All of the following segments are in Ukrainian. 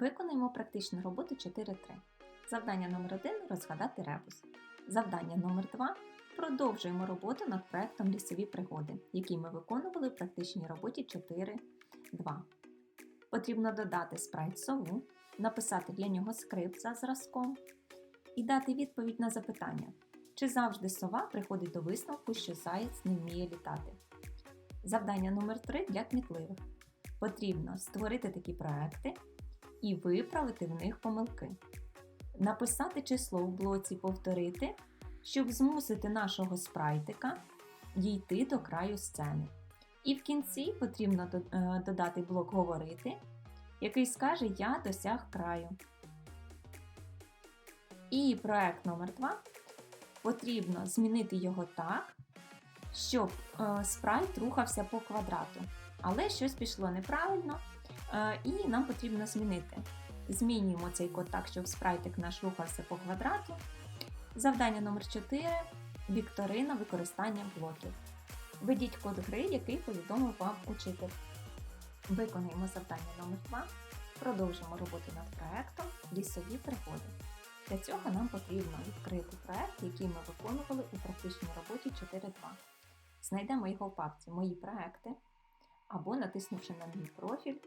Виконуємо практичну роботу 4.3. Завдання номер 1 розгадати ребус. Завдання номер 2 продовжуємо роботу над проектом лісові пригоди, який ми виконували в практичній роботі 4.2. Потрібно додати спрайт сову, написати для нього скрипт за зразком і дати відповідь на запитання, чи завжди сова приходить до висновку, що заєць не вміє літати. Завдання номер 3 для кмітливих. Потрібно створити такі проекти і виправити в них помилки. Написати число в блоці повторити, щоб змусити нашого спрайтика дійти до краю сцени. І в кінці потрібно е, додати блок говорити, який скаже Я досяг краю. І проект номер 2 потрібно змінити його так, щоб е, спрайт рухався по квадрату. Але щось пішло неправильно, е, і нам потрібно змінити. Змінюємо цей код так, щоб спрайтик наш рухався по квадрату. Завдання номер 4 Вікторина використання блоків. Введіть код гри, який повідомив вам учитель. Виконуємо завдання номер 2 Продовжимо роботу над проектом Лісові пригоди. Для цього нам потрібно відкрити проект, який ми виконували у практичній роботі 4.2. Знайдемо його в папці Мої проекти або натиснувши на мій профіль.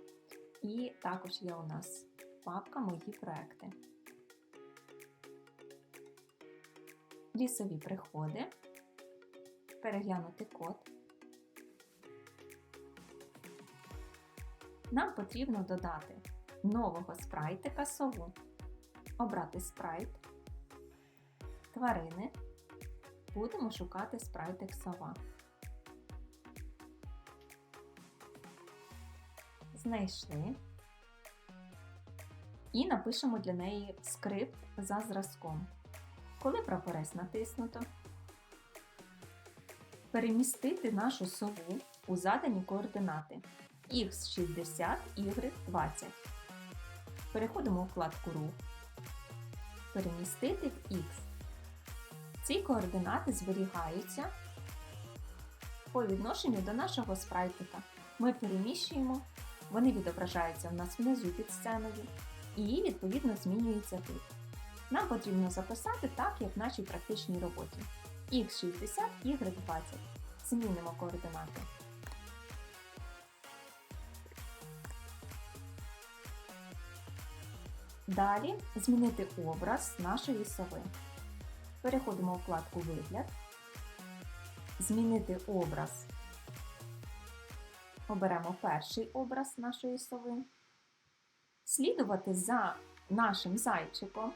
І також є у нас папка Мої проекти. Лісові приходи. Переглянути код. Нам потрібно додати нового спрайтика сову. Обрати спрайт, тварини. Будемо шукати спрайтик сова. Знайшли. І напишемо для неї скрипт за зразком. Коли прапорець натиснуто, перемістити нашу сову у задані координати x60, y20. Переходимо у вкладку Рух. Перемістити в X. Ці координати зберігаються по відношенню до нашого спрайтика. Ми переміщуємо, вони відображаються в нас внизу під сценою і відповідно змінюються тут. Нам потрібно записати так, як в нашій практичній роботі. X60, Y20. Змінимо координати. Далі змінити образ нашої сови. Переходимо у вкладку Вигляд. Змінити образ. Оберемо перший образ нашої сови. Слідувати за нашим зайчиком.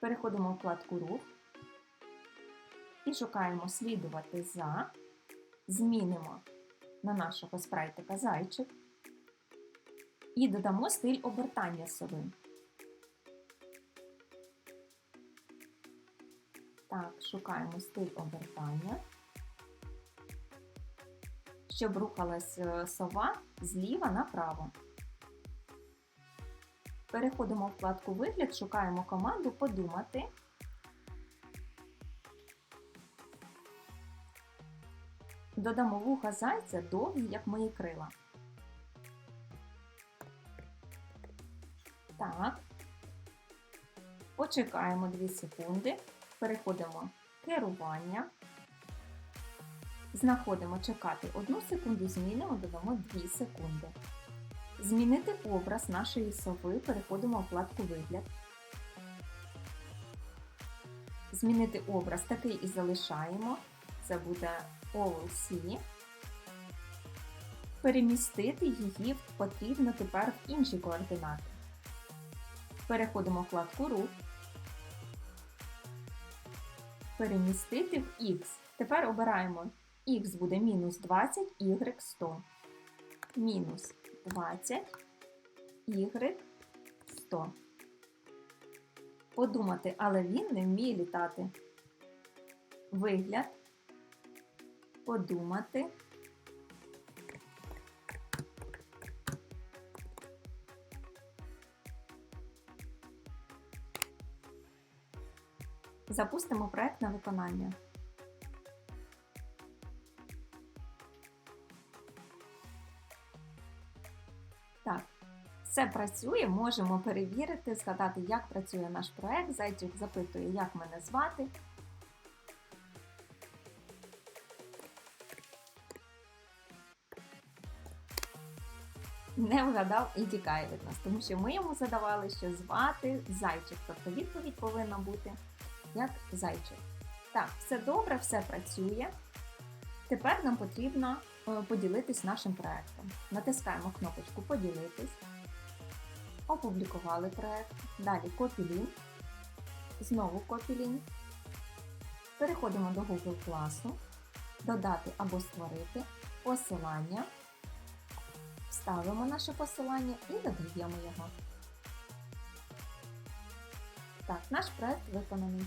Переходимо у вкладку Рух і шукаємо слідувати за. Змінимо на нашого спрайтика зайчик. І додамо стиль обертання сови. Так, шукаємо стиль обертання, щоб рухалась е, сова зліва направо. Переходимо в вкладку Вигляд, шукаємо команду Подумати. Додамо вуха зайця довгі, як мої крила. Так. Почекаємо 2 секунди. Переходимо в керування. Знаходимо чекати 1 секунду, змінимо, додамо 2 секунди. Змінити образ нашої сови. Переходимо у вкладку Вигляд. Змінити образ такий і залишаємо. Це буде OLC. Перемістити її потрібно тепер в інші координати. Переходимо в вкладку Рух. Перемістити в X. Тепер обираємо X буде мінус 20, Y 100. Мінус 20, Y 100. Подумати, але він не вміє літати. Вигляд. Подумати. Запустимо проект на виконання. Так, все працює, можемо перевірити, згадати, як працює наш проект. Зайчик запитує, як мене звати. Не вгадав і тікає від нас, тому що ми йому задавали, що звати зайчик. Тобто відповідь повинна бути як зайчик. Так, все добре, все працює. Тепер нам потрібно поділитись нашим проектом. Натискаємо кнопочку Поділитись, опублікували проект. Далі Link, знову Link. Переходимо до Google класу, додати або створити посилання. Вставимо наше посилання і додаємо його. Так, наш проект виконаний.